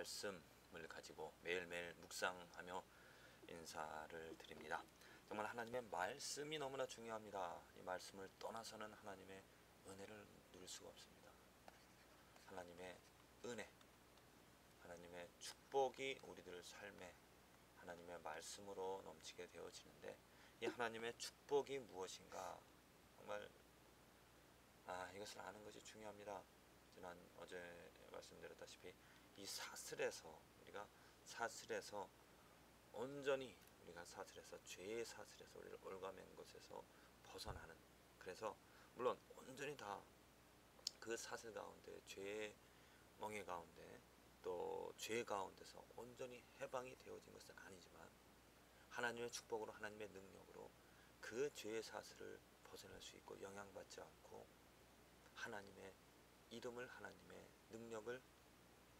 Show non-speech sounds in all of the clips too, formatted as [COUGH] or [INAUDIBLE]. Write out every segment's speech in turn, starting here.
말씀을 가지고 매일매일 묵상하며 인사를 드립니다. 정말 하나님의 말씀이 너무나 중요합니다. 이 말씀을 떠나서는 하나님의 은혜를 누릴 수가 없습니다. 하나님의 은혜, 하나님의 축복이 우리들 삶에 하나님의 말씀으로 넘치게 되어지는데 이 하나님의 축복이 무엇인가 정말 아 이것을 아는 것이 중요합니다. 지난 어제 말씀드렸다시피 이 사슬에서 우리가 사슬에서 온전히 우리가 사슬에서 죄의 사슬에서 우리를 올가맨 것에서 벗어나는 그래서 물론 온전히 다 그 사슬 가운데 죄의 멍에 가운데 또 죄 가운데서 온전히 해방이 되어진 것은 아니지만 하나님의 축복으로 하나님의 능력으로 그 죄의 사슬을 벗어날 수 있고 영향받지 않고 하나님의 이름을 하나님의 능력을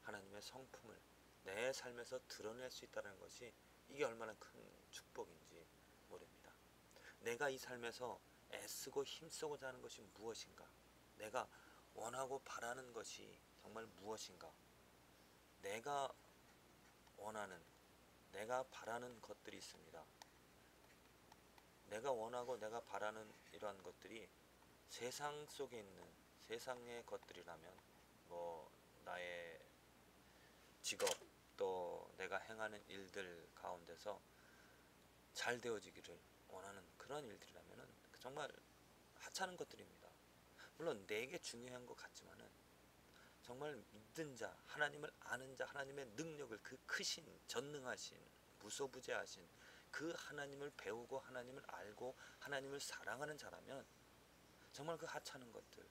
하나님의 성품을 내 삶에서 드러낼 수 있다는 것이 이게 얼마나 큰 축복인지 모릅니다. 내가 이 삶에서 애쓰고 힘쓰고자 하는 것이 무엇인가? 내가 원하고 바라는 것이 정말 무엇인가? 내가 원하는, 내가 바라는 것들이 있습니다. 내가 원하고 내가 바라는 이러한 것들이 세상 속에 있는 세상의 것들이라면 뭐 나의 직업 또 내가 행하는 일들 가운데서 잘 되어지기를 원하는 그런 일들이라면은 정말 하찮은 것들입니다. 물론 내게 중요한 것 같지만은 정말 믿는 자, 하나님을 아는 자, 하나님의 능력을 그 크신 전능하신 무소부재하신 그 하나님을 배우고 하나님을 알고 하나님을 사랑하는 자라면 정말 그 하찮은 것들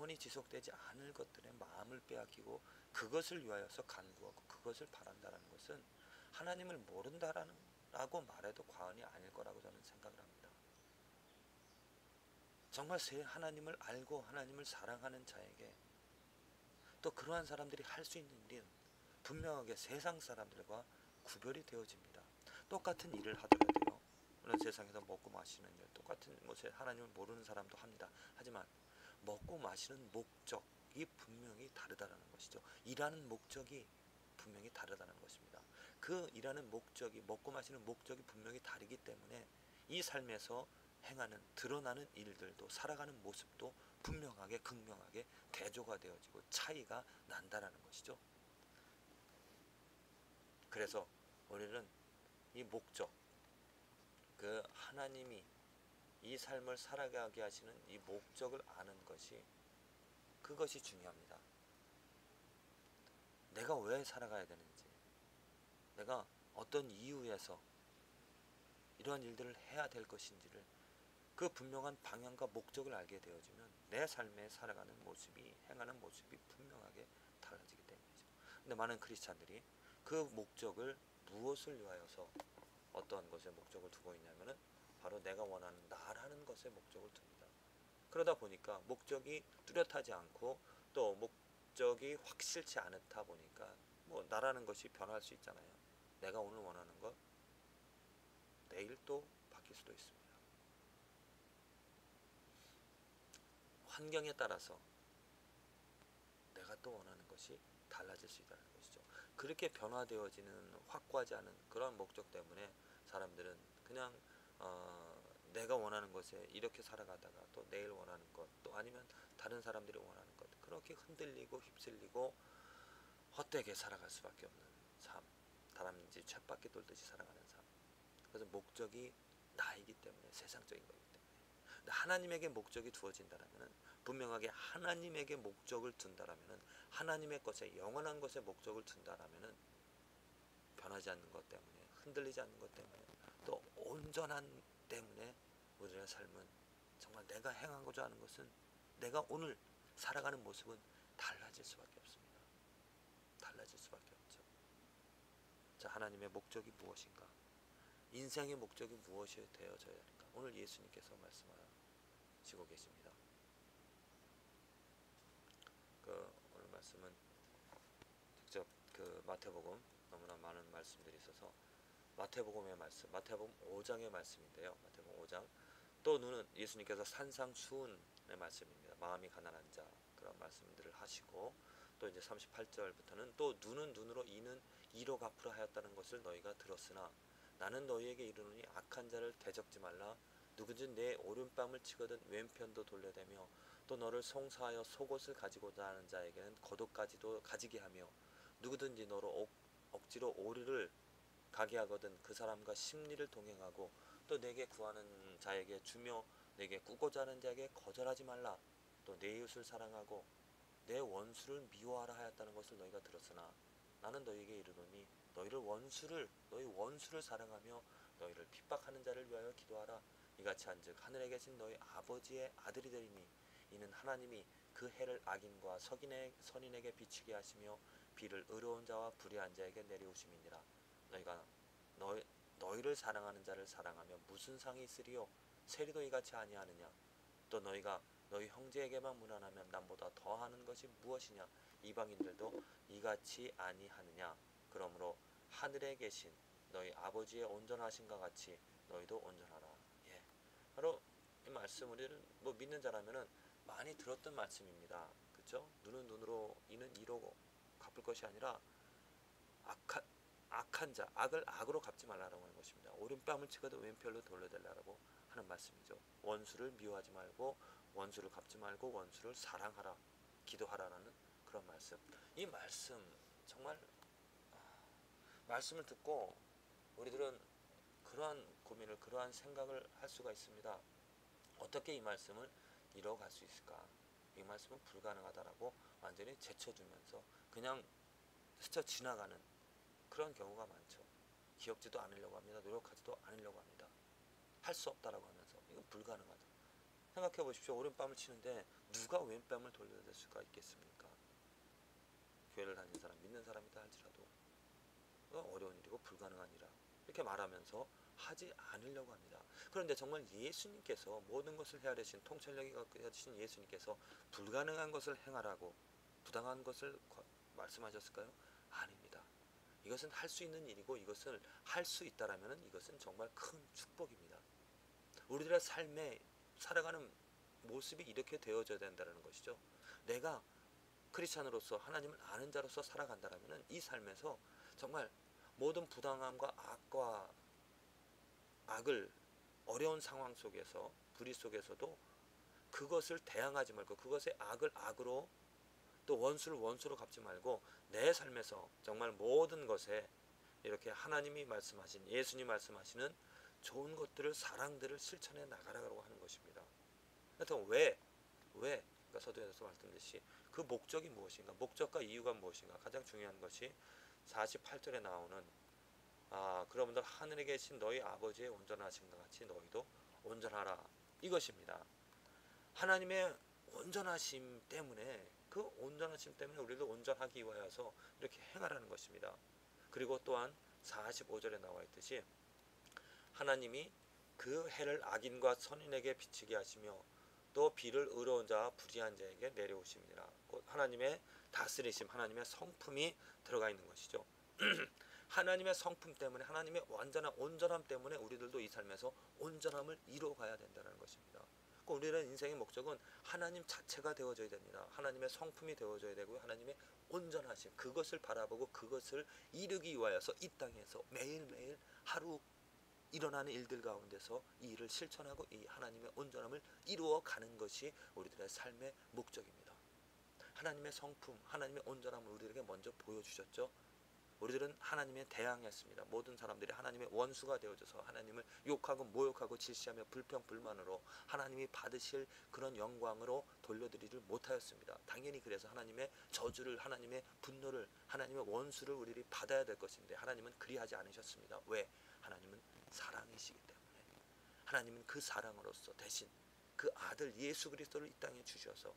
영원히 지속되지 않을 것들의 마음을 빼앗기고 그것을 위하여서 간구하고 그것을 바란다라는 것은 하나님을 모른다라는 라고 말해도 과언이 아닐 거라고 저는 생각을 합니다. 정말 새 하나님을 알고 하나님을 사랑하는 자에게 또 그러한 사람들이 할 수 있는 일은 분명하게 세상 사람들과 구별이 되어집니다. 똑같은 일을 하더라도요. 물론 세상에서 먹고 마시는 일 똑같은 뭐 하나님을 모르는 사람도 합니다. 하지만 먹고 마시는 목적이 분명히 다르다라는 것이죠. 일하는 목적이 분명히 다르다는 것입니다. 그 일하는 목적이 먹고 마시는 목적이 분명히 다르기 때문에 이 삶에서 행하는 드러나는 일들도 살아가는 모습도 분명하게 극명하게 대조가 되어지고 차이가 난다라는 것이죠. 그래서 우리는 이 목적 그 하나님이 이 삶을 살아가게 하시는 이 목적을 아는 것이 그것이 중요합니다. 내가 왜 살아가야 되는지, 내가 어떤 이유에서 이러한 일들을 해야 될 것인지를 그 분명한 방향과 목적을 알게 되어지면 내 삶에 살아가는 모습이 행하는 모습이 분명하게 달라지기 때문이죠. 근데 많은 크리스찬들이 그 목적을 무엇을 위하여서 어떠한 것에 목적을 두고 있냐면은 바로 내가 원하는 나라는 것에 목적을 둡니다. 그러다 보니까 목적이 뚜렷하지 않고 또 목적이 확실치 않다 보니까 뭐 나라는 것이 변할 수 있잖아요. 내가 오늘 원하는 것 내일 또 바뀔 수도 있습니다. 환경에 따라서 내가 또 원하는 것이 달라질 수 있다는 것이죠. 그렇게 변화되어지는 확고하지 않은 그런 목적 때문에 사람들은 그냥 어, 내가 원하는 것에 이렇게 살아가다가 또 내일 원하는 것, 또 아니면 다른 사람들이 원하는 것, 그렇게 흔들리고 휩쓸리고 헛되게 살아갈 수밖에 없는 삶, 다람쥐 쳇바퀴 돌듯이 살아가는 삶. 그래서 목적이 나이기 때문에 세상적인 거기 때문에. 하나님에게 목적이 두어진다라면 분명하게 하나님에게 목적을 둔다라면 하나님의 것에 영원한 것에 목적을 둔다라면 변하지 않는 것 때문에 흔들리지 않는 것 때문에 또 온전한 때문에 우리의 삶은 정말 내가 행하고자 하는 것은 내가 오늘 살아가는 모습은 달라질 수밖에 없습니다. 달라질 수밖에 없죠. 자, 하나님의 목적이 무엇인가? 인생의 목적이 무엇이 되어져야 할까? 오늘 예수님께서 말씀하시고 계십니다. 그 오늘 말씀은 직접 그 마태복음 너무나 많은 말씀들이 있어서 마태복음의 말씀, 마태복음 5장의 말씀인데요. 마태복음 5장 또 눈은 예수님께서 산상수훈의 말씀입니다. 마음이 가난한 자 그런 말씀들을 하시고 또 이제 38절부터는 또 눈은 눈으로 이는 이로 갚으라 하였다는 것을 너희가 들었으나 나는 너희에게 이르노니 악한 자를 대적지 말라 누구든지 내 오른뺨을 치거든 왼편도 돌려대며 또 너를 송사하여 속옷을 가지고자 하는 자에게는 겉옷까지도 가지게 하며 누구든지 너로 억, 억지로 오리를 가게 하거든. 그 사람과 심리를 동행하고 또 내게 구하는 자에게 주며 내게 꾸고자 하는 자에게 거절하지 말라. 또 내 이웃을 사랑하고 내 원수를 미워하라 하였다는 것을 너희가 들었으나 나는 너희에게 이르노니 너희를 원수를 너희 원수를 사랑하며 너희를 핍박하는 자를 위하여 기도하라. 이같이 한즉 하늘에 계신 너희 아버지의 아들이 되리니 이는 하나님이 그 해를 악인과 석인의 선인에게 비추게 하시며 비를 의로운 자와 불의한 자에게 내려오심이니라 너희가 너희 너희를 사랑하는 자를 사랑하며 무슨 상이 있으리요? 세리도 이같이 아니하느냐? 또 너희가 너희 형제에게만 무난하면 남보다 더하는 것이 무엇이냐? 이방인들도 이같이 아니하느냐? 그러므로 하늘에 계신 너희 아버지의 온전하신과 같이 너희도 온전하라. 예. 바로 이 말씀 우리는 뭐 믿는 자라면은 많이 들었던 말씀입니다. 그죠 눈은 눈으로 이는 이로 갚을 것이 아니라 악한 악한 자 악을 악으로 갚지 말라라고 하는 것입니다. 오른뺨을 치거든 왼편로 돌려달라고 하는 말씀이죠. 원수를 미워하지 말고 원수를 갚지 말고 원수를 사랑하라 기도하라라는 그런 말씀. 이 말씀 정말 아, 말씀을 듣고 우리들은 그러한 고민을 그러한 생각을 할 수가 있습니다. 어떻게 이 말씀을 이뤄갈 수 있을까? 이 말씀은 불가능하다라고 완전히 제쳐두면서 그냥 스쳐 지나가는 그런 경우가 많죠 기억지도 않으려고 합니다 노력하지도 않으려고 합니다 할 수 없다라고 하면서 이건 불가능하다 생각해 보십시오. 오른뺨을 치는데 누가 왼뺨을 돌려댈 수가 있겠습니까? 교회를 다니는 사람, 믿는 사람이다 할지라도 어려운 일이고 불가능한 일이라 이렇게 말하면서 하지 않으려고 합니다. 그런데 정말 예수님께서 모든 것을 헤아리신 통찰력이 가지신 예수님께서 불가능한 것을 행하라고 부당한 것을 말씀하셨을까요? 아닙니다. 이것은 할 수 있는 일이고 이것을 할 수 있다라면 이것은 정말 큰 축복입니다. 우리들의 삶에 살아가는 모습이 이렇게 되어져야 된다는 것이죠. 내가 크리스찬으로서 하나님을 아는 자로서 살아간다면 이 삶에서 정말 모든 부당함과 악과 악을 어려운 상황 속에서 불의 속에서도 그것을 대항하지 말고 그것의 악을 악으로 또 원수를 원수로 갚지 말고 내 삶에서 정말 모든 것에 이렇게 하나님이 말씀하신 예수님 말씀하시는 좋은 것들을 사랑들을 실천해 나가라고 하는 것입니다. 하여튼 왜? 왜? 그러니까 서두에서 말씀드렸듯이 그 목적이 무엇인가? 목적과 이유가 무엇인가? 가장 중요한 것이 48절에 나오는 아, 그러므로 하늘에 계신 너희 아버지의 온전하신 것 같이 너희도 온전하라. 이것입니다. 하나님의 온전하심 때문에 그 온전하심 때문에 우리도 온전하기 위하여서 이렇게 행하라는 것입니다. 그리고 또한 45절에 나와 있듯이 하나님이 그 해를 악인과 선인에게 비치게 하시며 또 비를 의로운 자와 불의한 자에게 내려오십니다. 하나님의 다스리심, 하나님의 성품이 들어가 있는 것이죠. [CLEARS THROAT] 하나님의 성품 때문에 하나님의 완전한 온전함 때문에 우리들도 이 삶에서 온전함을 이루어 가야 된다는 것입니다. 우리는 인생의 목적은 하나님 자체가 되어져야 됩니다. 하나님의 성품이 되어져야 되고 하나님의 온전하심 그것을 바라보고 그것을 이루기 위하여서 이 땅에서 매일매일 하루 일어나는 일들 가운데서 이 일을 실천하고 이 하나님의 온전함을 이루어 가는 것이 우리들의 삶의 목적입니다. 하나님의 성품, 하나님의 온전함을 우리들에게 먼저 보여주셨죠. 우리들은 하나님에 대항했습니다. 모든 사람들이 하나님의 원수가 되어져서 하나님을 욕하고 모욕하고 질시하며 불평 불만으로 하나님이 받으실 그런 영광으로 돌려드리를 못하였습니다. 당연히 그래서 하나님의 저주를 하나님의 분노를 하나님의 원수를 우리들이 받아야 될 것인데 하나님은 그리하지 않으셨습니다. 왜? 하나님은 사랑이시기 때문에 하나님은 그 사랑으로서 대신 그 아들 예수 그리스도를 이 땅에 주셔서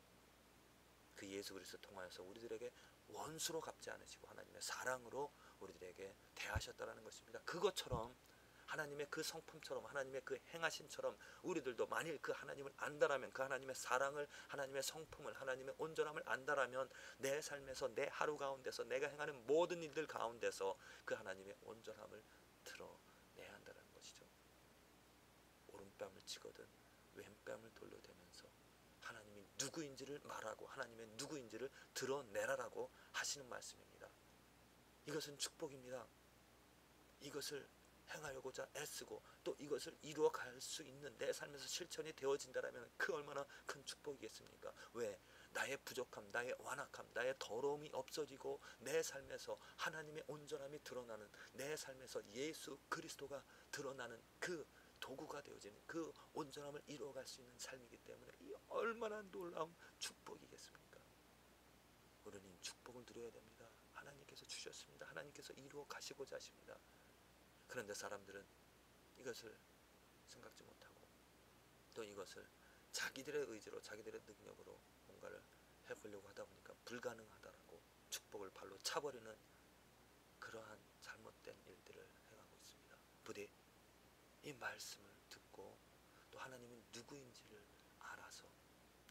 그 예수 그리스도 통하여서 우리들에게 원수로 갚지 않으시고 하나님의 사랑으로 우리들에게 대하셨다라는 것입니다. 그것처럼 하나님의 그 성품처럼 하나님의 그 행하심처럼 우리들도 만일 그 하나님을 안다라면 그 하나님의 사랑을 하나님의 성품을 하나님의 온전함을 안다라면 내 삶에서 내 하루 가운데서 내가 행하는 모든 일들 가운데서 그 하나님의 온전함을 드러내야 한다는 것이죠. 오른뺨을 치거든 왼뺨을 돌려대면서 하나님이 누구인지를 말하고 하나님의 누구인지를 드러내라라고 하시는 말씀입니다. 이것은 축복입니다. 이것을 행하려고자 애쓰고 또 이것을 이루어 갈 수 있는 내 삶에서 실천이 되어진다라면 그 얼마나 큰 축복이겠습니까? 왜? 나의 부족함, 나의 완악함, 나의 더러움이 없어지고 내 삶에서 하나님의 온전함이 드러나는 내 삶에서 예수 그리스도가 드러나는 그 도구가 되어지는 그 온전함을 이루어갈 수 있는 삶이기 때문에 이 얼마나 놀라운 축복이겠습니까? 우리는 축복을 누려야 됩니다. 하나님께서 주셨습니다. 하나님께서 이루어 가시고자 하십니다. 그런데 사람들은 이것을 생각지 못하고 또 이것을 자기들의 의지로 자기들의 능력으로 뭔가를 해보려고 하다 보니까 불가능하다라고 축복을 발로 차버리는 그러한 잘못된 일들을 행하고 있습니다. 부디 이 말씀을 듣고 또 하나님이 누구인지를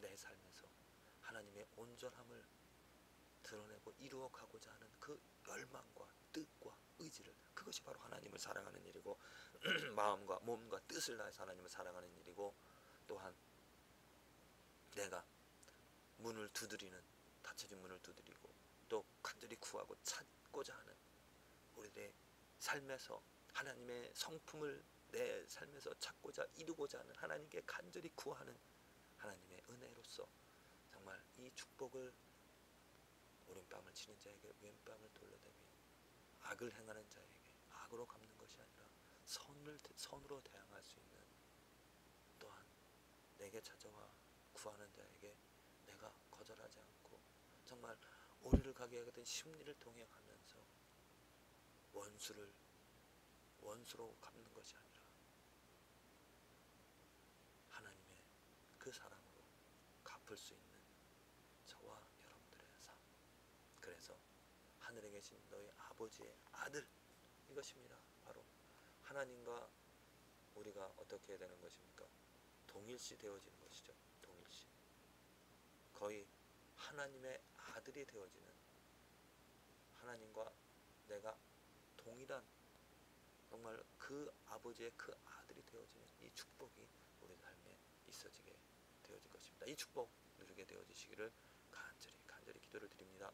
내 삶에서 하나님의 온전함을 드러내고 이루어 가고자 하는 그 열망과 뜻과 의지를 그것이 바로 하나님을 사랑하는 일이고 [CLEARS THROAT] 마음과 몸과 뜻을 다해서 하나님을 사랑하는 일이고 또한 내가 문을 두드리는 닫혀진 문을 두드리고 또 간절히 구하고 찾고자 하는 우리의 삶에서 하나님의 성품을 내 삶에서 찾고자 이루고자 하는 하나님께 간절히 구하는 하나님의 은혜로서 정말 이 축복을 오른밤을 치는 자에게 왼밤을 돌려대며 악을 행하는 자에게 악으로 갚는 것이 아니라 선을 선으로 대항할 수 있는 또한 내게 찾아와 구하는 자에게 내가 거절하지 않고 정말 오리를 가게 하거든 심리를 동행하면서 원수를 원수로 갚는 것이 아니라 하나님의 그 사랑으로 갚을 수 있는 저와 여러분들의 삶. 그래서 하늘에 계신 너희 아버지의 아들 이것입니다. 바로 하나님과 우리가 어떻게 되는 것입니까? 동일시 되어지는 것이죠. 동일시. 거의 하나님의 아들이 되어지는 하나님과 내가 동일한 정말 그 아버지의 그 아들이 되어지는 이 축복이 우리 삶에 있어지게 되어질 것입니다. 이 축복 누리게 되어지시기를 간절히 간절히 기도를 드립니다.